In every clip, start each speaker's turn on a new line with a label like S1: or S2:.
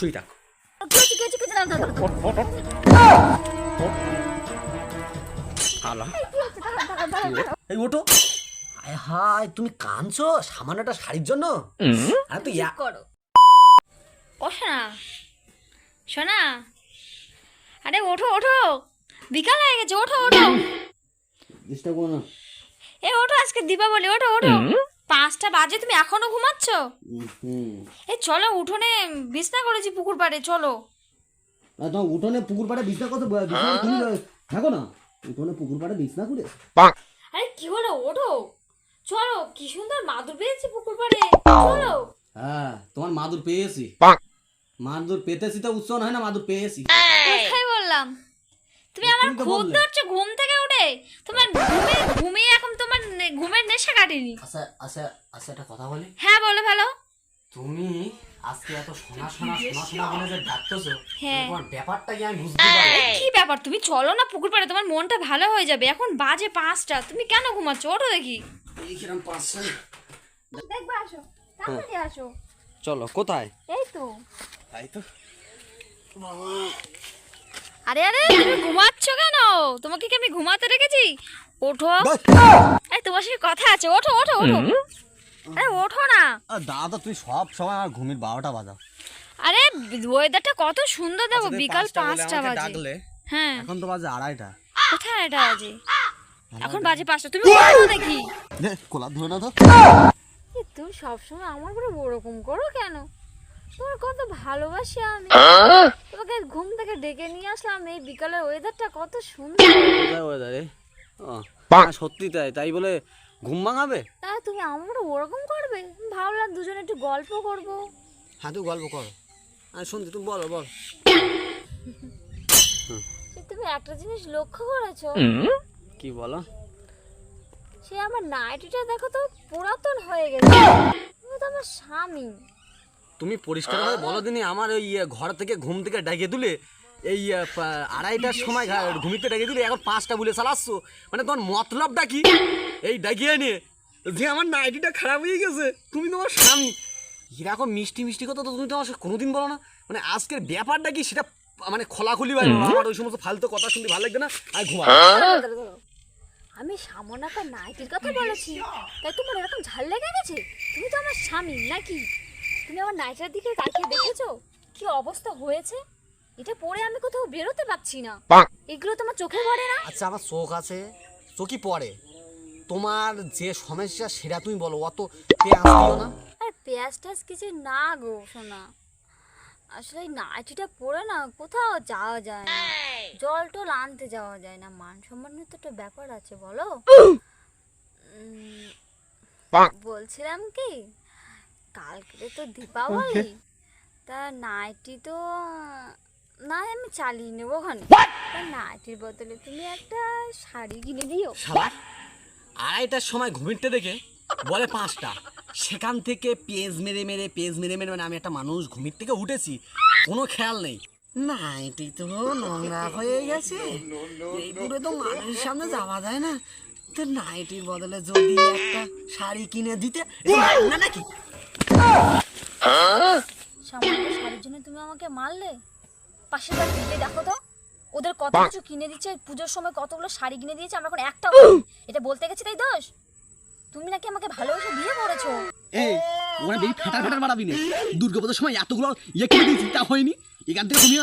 S1: শুই থাক। এই ওটো হায় তুমি কাঁদছো? সামান্য একটা শাড়ির জন্য? আরে তুই
S2: করো। ও সোনা। সোনা। আরে ওঠো ওঠো। বিকাল হয়ে গেছে ওঠো ওঠো। এ ওঠো আজকে দীপাবলি ওঠো ওঠো। পাঁচটা বাজে তুমি এখনও ঘুমাচ্ছ? এই চলো উঠোনে বিছনা করেছি পুকুর পাড়ে চলো।
S1: তোমার উঠোনে পুকুর পাড়ে বিছনা বিছনা তুমি থাকো না। উঠোনে পুকুর পাড়ে বিছনা করে
S2: আরে কি হলো? ওঠো। চলো কি সুন্দর মাদুর পেয়েছি পুকুর পাড়ে। চলো।
S1: হ্যাঁ তোমার মাদুর পেয়েছি। মাদুর পেতেছি তো উৎসব হয় না মাদুর পেয়েছি।
S2: কোথায় বললাম? তুমি আমার খুব ধরছো ঘুম থেকে তোমার ঘুমে ঘুমিয়ে এখন তোমার ঘুমের নেশা কাটেনি।
S1: আচ্ছা আচ্ছা আচ্ছা একটা কথা বলি।
S2: হ্যাঁ বলো ভালো।
S1: তুমি আজকে এত সোনা সোনা সোনা সোনা বলে যে ডাকতেছো
S2: হ্যাঁ।
S1: তোমার ব্যাপারটা কি আমি বুঝতে পারি
S2: কি ব্যাপার? তুমি চলো না পুকুর পাড়ে তোমার মনটা ভালো হয়ে যাবে। এখন বাজে পাঁচটা তুমি কেন ঘুমাচ্ছ? ওঠো দেখি।
S1: এই কিরম পাঁচশো
S2: দেখবা আসো। তাড়াতাড়ি আসো।
S1: চলো কোথায়?
S2: এই তো।
S1: তাই তো।
S2: আরে আরে তুমি ঘুমাচ্ছ কেন? তোমাকে কি আমি ঘুমাতে রেখেছি ওঠো। এই তোমার সাথে কথা আছে। ওঠো ওঠো ওঠো। আরে ওঠো না।
S1: দাদা তুই সব সময় আমার ঘুমির বারোটা বাজাও।
S2: আরে ওয়েদারটা কত সুন্দর দেখো।
S1: আচ্ছা,
S2: বিকাল
S1: পাঁচটা
S2: বাজে। হ্যাঁ।
S1: এখন তো বাজে আড়াইটা।
S2: কোথায় এটা বাজে? এখন বাজে পাঁচটা। তুমি ওঠো দেখি
S1: কোলা ধরে না তো।
S2: তুমি সবসময় আমার উপরে ওরকম করো কেন? তোমার কত ভালোবাসি আমি। তোমাকে ঘুম থেকে ডেকে নিয়ে আসলাম এই বিকালের ওয়েদারটা কত সুন্দর।
S1: ওয়েদারে হ্যাঁ, সত্যি তাই তাই বলে ঘুম ভাঙাবে?
S2: তা তুমি আমার ওরকম করবে? আমি ভাবলাম দুজনে একটু গল্প করব।
S1: হ্যাঁ তুই গল্প কর। আমি শুনছি তুমি বলো বল।
S2: তুমি একটা জিনিস লক্ষ্য করেছ?
S1: কি বলো?
S2: সে আমার নাইটিটা দেখো তো পুরাতন হয়ে গেছে। তুমি তো আমার স্বামী।
S1: তুমি পরিষ্কার ভাবে বলো দিনি আমার ওই ইয়ে, ঘর থেকে ঘুম থেকে ডেকে তুলে এই ইয়ে, আড়াইটার সময় ঘুমিতে ডেকে তুলে এখন পাঁচটা বলে চালাচ্ছ মানে তোমার মতলবটা কি? এই ডাকিয়ে নিয়ে যে আমার নাইটিটা খারাপ হয়ে গেছে তুমি তোমার স্বামী। এরকম মিষ্টি মিষ্টি কথা তো তুমি তো আমার কোনোদিন বলো না। মানে আজকের ব্যাপারটা কি সেটা মানে খোলাখুলি ভাই আমার ওই সমস্ত ফালতু কথা শুনতে ভালো লাগবে না আর ঘুমা
S2: আমি সামান্য নাইটির কথা বলেছি তাই তোমার এরকম ঝাল লেগে গেছে? তুমি তো আমার স্বামী নাকি? তুমি আমার নাইটার দিকে তাকিয়ে দেখেছ? কি অবস্থা হয়েছে? এটা পরে আমি কোথাও বেরোতে পারছি না। এগুলো তোমার চোখে পড়ে না?
S1: আচ্ছা আমার চোখ আছে। চোখই পড়ে? তোমার যে সমস্যা সেটা তুমি বলো। অত পেঁয়াজ দিও না।
S2: আর পেঁয়াজ টাজ কিছু না গো শোনা আসলে নাইটিটা পরে না কোথাও যাওয়া যায় না। জল টল আনতে যাওয়া যায় না। মান সম্মানের তো একটা ব্যাপার আছে বলো? উম, বলছিলাম কি? কালকে তো দীপাবলি। তা নাইটি তো না আমি চালিয়ে নেব ওখানে নাইটির বদলে তুমি একটা শাড়ি কিনে দিও।
S1: শালা আড়াইটার সময় ঘুমিতে দেখে বলে পাঁচটা। সেখান থেকে পেজ মেরে মেরে পেজ মেরে মেরে মানে আমি একটা মানুষ ঘুমির থেকে উঠেছি কোনো খেয়াল নেই। নাইটি তো নোংরা হয়ে গেছে। এই পুরে তো মানুষের সামনে যাওয়া যায় না। তো নাইটির বদলে যদি একটা শাড়ি কিনে দিতে না নাকি
S2: সামান্য শাড়ির জন্য তুমি আমাকে মারলে? পাশের বাড়ি গিয়ে দেখো তো। ওদের কত কিছু কিনে দিচ্ছে পুজোর সময় কতগুলো শাড়ি কিনে দিয়েছে আমরা এখন একটাও পাইনি। এটা বলতে গেছি তাই দোষ? তুমি নাকি আমাকে ভালোবেসে বিয়ে করেছ?
S3: এই ওখানে বেশি ফেটার ফেটার মারাবি না। দুর্গাপুজোর সময় এতগুলো ইয়ে কিনে দিয়েছি তা হয়নি। এখান থেকে তুমি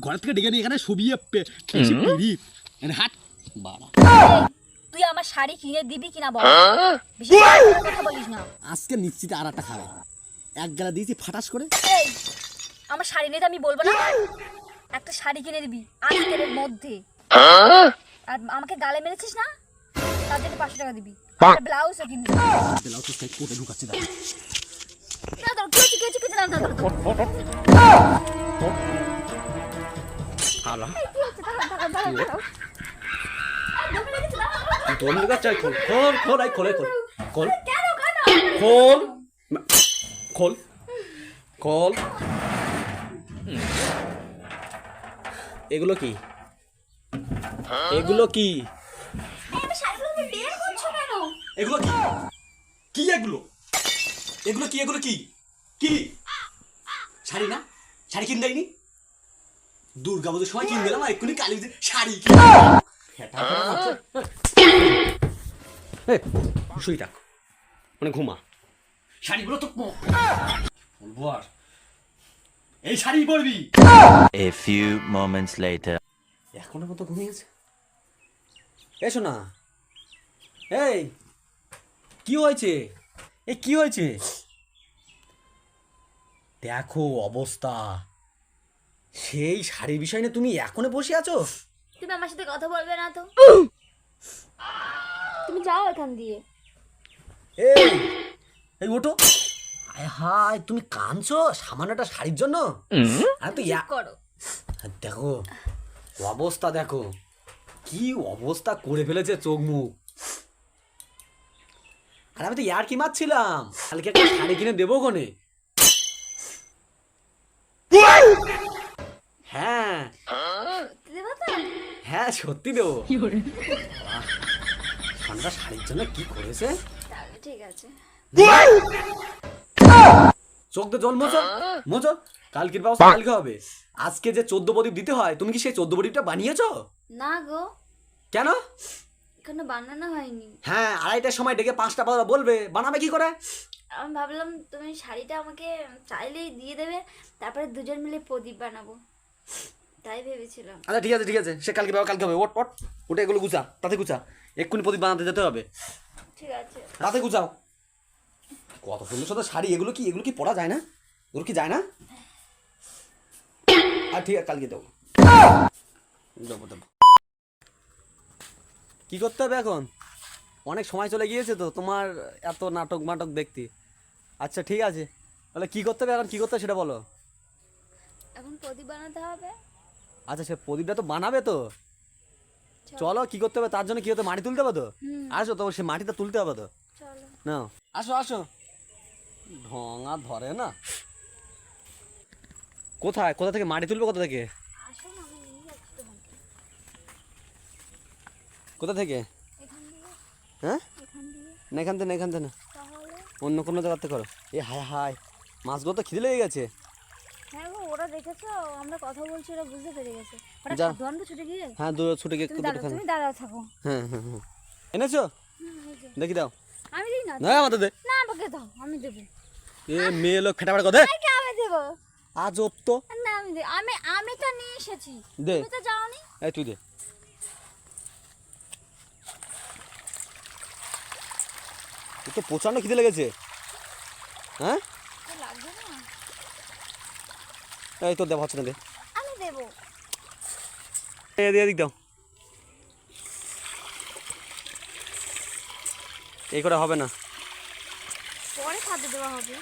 S3: ঘর থেকে ডেকে নিয়ে এখানে সবিয়ে পে- পেশি পিড়ি এখানে হাট। বাবা।
S2: এই, তুই আমার শাড়ি কিনে দিবি কিনা বল? বেশি কথা বলিস না
S3: আজকে নিশ্চিত আর একটা খাবে। এক গেলা দিয়েছি ফাটাস করে।
S2: এই আমার শাড়ি নিয়ে তো আমি বলব না? একটা শাড়ি কিনে দিবি আজকের মধ্যে। আর আমাকে গালে মেরেছিস না? তার জন্য পাঁচশো টাকা দিবি। ব্লাউজও
S3: সাইড কোটে ঢুকাচ্ছে দাদা।
S2: না তোর না
S1: হালা
S2: কি হচ্ছে দাঁড়া, দাঁড়া, দাঁড়া, দাঁড়া। দমে
S1: মুখে চাই খোল খোল খোল এই খোল খোল খোল
S2: কেন কেন
S1: খোল খোল খোল এগুলো কি এগুলো কি
S2: কেন
S3: এগুলো কি কি এগুলো এগুলো কি এগুলো কি কি শাড়ি না শাড়ি কিনতে দেয়নি দুর্গা পুজোর সময় কিনে দিলাম আর এক্ষুনি কালী শাড়ি কিনে
S1: শুই থাক। মানে ঘুমা।
S3: শাড়িগুলো তো। বলব আর। এই শাড়ি পরবি।
S4: Few moments later.
S1: এখনও মতো ঘুমিয়েছে? এসো না এই কি হয়েছে? এ কি হয়েছে? দেখো অবস্থা। সেই শাড়ির বিষয় নিয়ে তুমি এখনও বসে আছো?
S2: তুমি আমার সাথে কথা বলবে না তো। তুমি যাও এখান দিয়ে।
S1: এই এই ওটো। আয় হায় তুমি কাঁদছো? সামান্য একটা শাড়ির জন্য? আর তো
S2: করো।
S1: দেখো অবস্থা দেখো। কি অবস্থা করে ফেলেছে চোখ মুখ। আর আমি তো ইয়ার কি মারছিলাম? কালকে একটা শাড়ি কিনে দেবো কোনে হ্যাঁ।
S2: সত্যি দেবো তো?
S1: হ্যাঁ সত্যি দেবো। ঠান্ডা শাড়ির জন্য কি করেছে?
S2: তাহলে ঠিক আছে।
S1: চোখ দিয়ে জল মোচো মোচো। কালকের ব্যবস্থা কালকে হবে। আজকে যে চোদ্দ প্রদীপ দিতে হয় তুমি কি সেই চোদ্দ প্রদীপটা বানিয়েছো?
S2: না গো।
S1: কেন?
S2: এখনও বানানো হয়নি।
S1: হ্যাঁ আড়াইটার সময় ডেকে পাঁচটা পাতা বলবে। বানাবে কি করে?
S2: আমি ভাবলাম তুমি শাড়িটা আমাকে চাইলেই দিয়ে দেবে তারপরে দুজন মিলে প্রদীপ বানাবো। তাই ভেবেছিলাম।
S1: আচ্ছা ঠিক আছে ঠিক আছে। সে কালকে বাবা কালকে হবে। ওট ওট ওটা এগুলো গুছা তাতে গুছা। এক্ষুনি প্রদীপ বানাতে যেতে হবে।
S2: ঠিক আছে।
S1: তাতে গুছাও। কত সুন্দর সুন্দর শাড়ি এগুলো কি এগুলো কি পরা যায় না? এগুলো কি যায় না? আর ঠিক আছে কালকে দেবো। দেবো দেবো। কি করতে হবে এখন? অনেক সময় চলে গিয়েছে তো তোমার এত নাটক মাটক দেখতে। আচ্ছা ঠিক আছে। তাহলে কি করতে হবে এখন? কি করতে হবে সেটা বলো।
S2: এখন প্রদীপ বানাতে হবে।
S1: আচ্ছা সে প্রদীপটা তো বানাবে তো। চলো। কি করতে হবে? তার জন্য কি হতে মাটি তুলতে হবে তো? আসো তো সে মাটিটা তুলতে হবে তো? না আসো আসো। ঢঙা ধরে না। কোথায়? কোথা থেকে মাটি তুলবে? কোথা থেকে? কোথা থেকে? হ্যাঁ?
S2: এখান
S1: না এখান থেকে না এখান থেকে না। অন্য কোনো জায়গাতে করো। এ হায় হায়। মাছগুলো তো খিদে লেগে গেছে।
S2: দেখেছ? আমরা কথা বলছি ওরা বুঝতে পেরে গেছে। ওরা
S1: যা।
S2: দণ্ড ছুটে গিয়ে?
S1: হ্যাঁ দূরে ছুটে গিয়ে
S2: তুমি দাঁড়াও থাকো।
S1: হ্যাঁ হ্যাঁ হ্যাঁ। এনেছো। দেখি দাও।
S2: আমি দিই না?
S1: না আমাদের দে।
S2: না আমাকে দাও আমি দেবো।
S1: এ মেয়ে লোক ফেটাফেটা কথা
S2: আমি দেবো?
S1: আজব তো।
S2: না আমি দেবো আমি আমি তো নিয়ে এসেছি।
S1: দে।
S2: তুমি তো যাওনি?
S1: এই তুই দে। তো প্রচণ্ড খিদে লেগেছে। হ্যাঁ
S2: তো লাগবে না
S1: এই তোর দেওয়া হচ্ছে না দে।
S2: আমি দেবো।
S1: এ দিয়ে দিক দাও। এই করে হবে না।
S2: পরে খাদ্য দেওয়া হবে।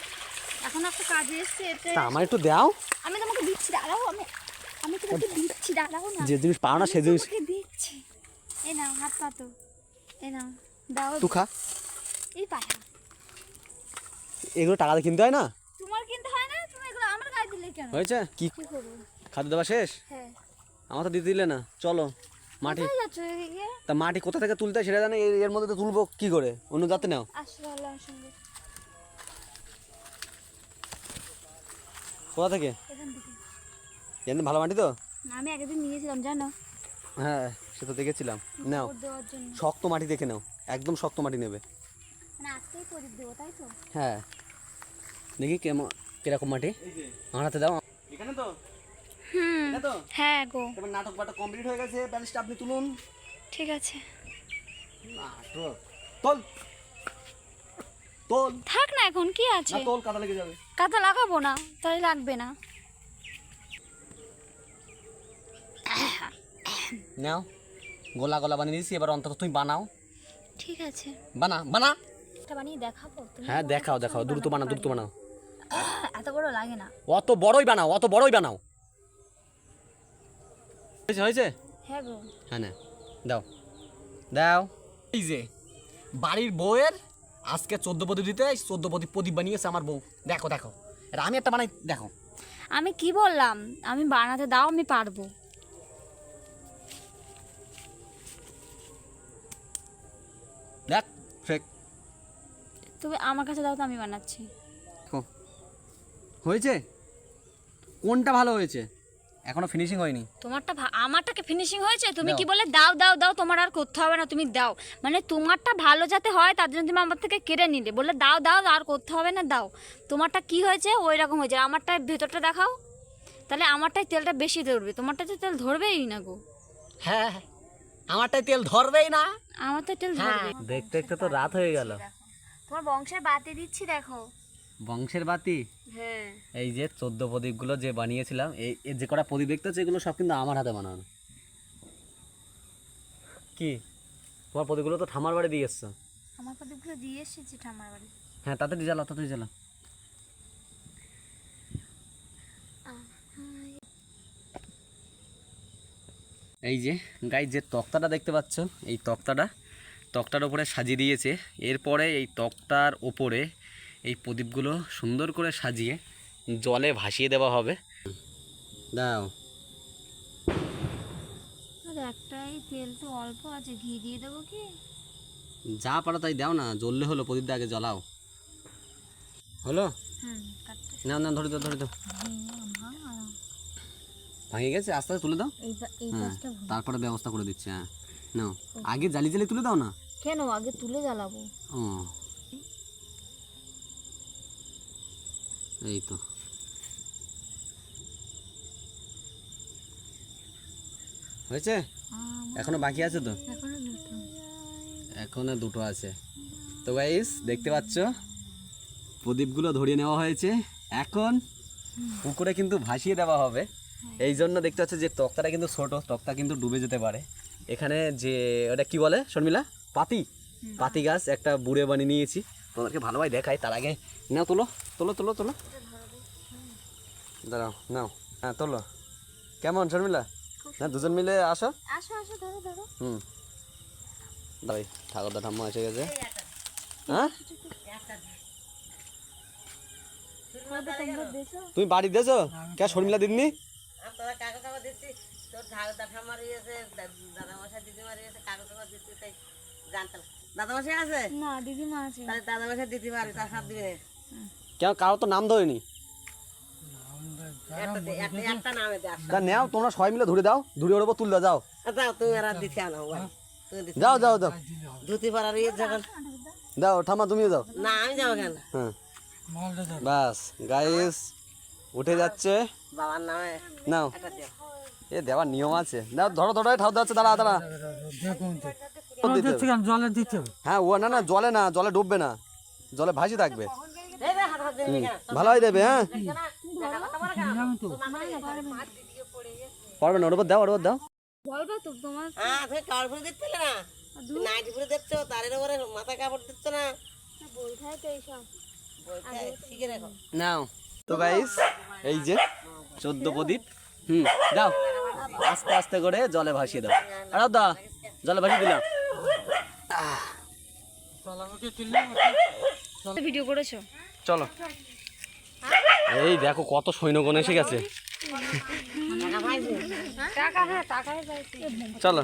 S2: এখন একটা কাজে এসছে
S1: তা আমার একটু দাও।
S2: আমি তোমাকে দিচ্ছি দাঁড়াও আমি আমি তোমাকে দিচ্ছি দাঁড়াও না।
S1: যে জিনিস পাও না সে জিনিস
S2: তোমাকে দিচ্ছি। এই নাও হাত পাতো এই নাও দাও।
S1: তুই খা।
S2: এই পাঠা
S1: এগুলো টাকা দিয়ে কিনতে হয় না
S2: তোমার কিনতে হয় না তুমি এগুলো আমার গায়ে দিলে কেন
S1: হয়েছে? কি? খাদ্য দেওয়া শেষ?
S2: হ্যাঁ।
S1: আমার তো দিতে দিলে না। চলো মাটি তা মাটি কোথা থেকে তুলতে সেটা জানে এর- মধ্যে তো তুলবো কি করে? অন্য যাতে নাও। কোথা থেকে?
S2: এখান
S1: ভালো মাটি তো?
S2: আমি একদিন নিয়েছিলাম জানো?
S1: হ্যাঁ সে তো দেখেছিলাম। নাও। শক্ত মাটি দেখে নাও। একদম শক্ত মাটি নেবে।
S2: মানে
S1: হ্যাঁ। দেখি কেমন কীরকম মাটি? হাতে দাও। এখানে তো?
S2: হুম
S1: এটা তো?
S2: হ্যাঁ গো।
S1: এবার নাটক বাটক কমপ্লিট হয়ে গেছে ব্যালিশটা আপনি তুলুন।
S2: ঠিক আছে।
S1: নাটক। তোল। তোল।
S2: থাক না এখন কি
S1: না
S2: আছে
S1: তোল কাদা লেগে যাবে।
S2: কাঁথা লাগাবো না তাই লাগবে না।
S1: নাও গোলা গোলা বানিয়ে দিয়েছি এবার অন্তত তুমি বানাও।
S2: ঠিক আছে।
S1: বানা বানা।
S2: এটা বানিয়ে দেখাবো?
S1: হ্যাঁ দেখাও দেখাও দ্রুত বানাও দ্রুত বানাও।
S2: এত বড় লাগে না।
S1: অত বড়ই বানাও অত বড়ই বানাও। হয়েছে হয়েছে?
S2: হ্যাঁ গো।
S1: হ্যাঁ না দাও। দাও। এই যে বাড়ির বউয়ের আজকে চোদ্দ প্রদীপ দিতে চোদ্দ প্রদীপ প্রদীপ বানিয়েছে আমার বউ। দেখো দেখো। আমি একটা বানাই দেখো।
S2: আমি কি বললাম? আমি বানাতে দাও আমি পারব।
S1: দেখ
S2: তুমি আমার কাছে দাও তো আমি বানাচ্ছি।
S1: হয়েছে? কোনটা ভালো হয়েছে? এখনও ফিনিশিং হয়নি।
S2: তোমারটা ভা- আমারটাকে ফিনিশিং হয়েছে? তুমি কি বলে দাও দাও দাও তোমার আর করতে হবে না তুমি দাও। মানে তোমারটা ভালো যাতে হয় তার জন্য তুমি আমার থেকে কেড়ে নিলে। বললে দাও দাও আর করতে হবে না দাও। তোমারটা কি হয়েছে? ওই রকম হয়েছে। আর আমারটা ভেতরটা দেখাও। তাহলে আমারটাই তেলটা বেশি ধরবে। তোমারটা তো তেল ধরবেই না গো।
S3: হ্যাঁ আমারটাই তেল ধরবেই না।
S2: আমার তো তেল ধরবে
S1: দেখতে দেখতে তো রাত হয়ে গেল।
S2: তোমার বংশের বাতি দিচ্ছি দেখো।
S1: বংশের বাতি?
S2: হ্যাঁ।
S1: এই যে চোদ্দ প্রদীপগুলো যে বানিয়েছিলাম এই যে কটা প্রদীপ দেখতে হচ্ছে এগুলো সব কিন্তু আমার হাতে বানানো। কি? তোমার প্রদীপগুলো তো ঠামার বাড়ি দিয়ে এসছো।
S2: আমার প্রদীপগুলো দিয়ে এসেছি ঠাম্মার বাড়ি।
S1: হ্যাঁ তাতে জ্বালা তাতে জ্বালা। এই যে গাই যে তক্তাটা দেখতে পাচ্ছ এই তক্তাটা তক্তার ওপরে সাজিয়ে দিয়েছে। এরপরে এই তক্তার ওপরে এই প্রদীপগুলো সুন্দর করে সাজিয়ে জলে ভাসিয়ে দেওয়া হবে। দাও।
S2: একটাই তেল তো অল্প আছে ঘি দিয়ে দেবো কি?
S1: যা পারো তাই দাও না জ্বললে হলো প্রদীপটা আগে জ্বলাও। হলো? না না ধরে দাও ধরে দাও। ভাঙে গেছে? আস্তে আস্তে তুলে দাও। হ্যাঁ তারপরে ব্যবস্থা করে দিচ্ছি হ্যাঁ। নাও আগে জালি জালি তুলে দাও না?
S2: কেন? আগে তুলে জ্বালাবো।
S1: ও। এই তো। হয়েছে? এখনও বাকি আছে তো?
S2: এখনও দুটো।
S1: আছে। তো গাইস দেখতে পাচ্ছ প্রদীপগুলো ধরিয়ে নেওয়া হয়েছে। এখন পুকুরে কিন্তু ভাসিয়ে দেওয়া হবে। এই জন্য দেখতে পাচ্ছ যে তক্তাটা কিন্তু ছোট তক্তা কিন্তু ডুবে যেতে পারে। এখানে যে ওটা কি বলে শর্মিলা? পাতি। পাতি গাছ একটা বুড়ে বানিয়ে নিয়েছি। তোমাদেরকে ভালোভাবে দেখাই তার আগে নাও তোলো তোলো তোলো তোলো। দাঁড়াও নাও হ্যাঁ তোলো। কেমন শর্মিলা? না দুজন মিলে আসো? হুম। দাঁড়াই ঠাকুরদা ঠাম্মা এসে গেছে। হ্যাঁ? তুমি বাড়ি দিয়েছ কে শর্মিলা
S5: তোরা তাই জানতাম দাদামশাই আছে?
S2: না দিদিমা আছে।
S5: তাহলে দাদামশাই দিদিমার তার সাথ দিবে।
S1: কেন কারও তো নাম ধরেনি? নেও তোমরা সবাই মিলে ধরে দাও ধরে ওর উপর তুললে যাও
S5: যাও তুমি আর দিতে
S1: যাও যাও যাও।
S5: ধুতি পাড়ার ইয়ে যখন
S1: দাও তুমিও যাও।
S5: না আমি যাব কেন?
S1: হ্যাঁ। বাস গাইস উঠে যাচ্ছে।
S5: বাবার নামে
S1: নাও। এ দেওয়ার নিয়ম আছে। দাও ধরো ধরো ঠাউ যাচ্ছে দাঁড়া দাঁড়া। দিতে হবে।
S3: জলে
S1: হ্যাঁ ও না না জলে না জলে ডুববে না। জলে ভাসি থাকবে।
S5: এই রে, হাত হাত দিবি কেন
S1: ভালোই দেবে হ্যাঁ? পারবে না ওর উপর দাও ওর উপর দাও।
S2: বলব তো তোমার।
S5: হ্যাঁ তুমি কাপড় না? নাইটি ফুলে দিচ্ছ তারের উপরে মাথায় কাপড় দিচ্ছ না?
S2: বলতে তো এইসব।
S5: বলতে শিখে রাখো।
S1: নাও। তো গাইস এই যে চোদ্দ প্রদীপ হুম দাও। আস্তে আস্তে করে জলে ভাসিয়ে দাও। আর দা জলে ভাসিয়ে দিলাম।
S2: ভিডিও করেছ
S1: চলো এই দেখো কত সৈন্যগণ এসে গেছে
S2: হ্যাঁ
S1: চলো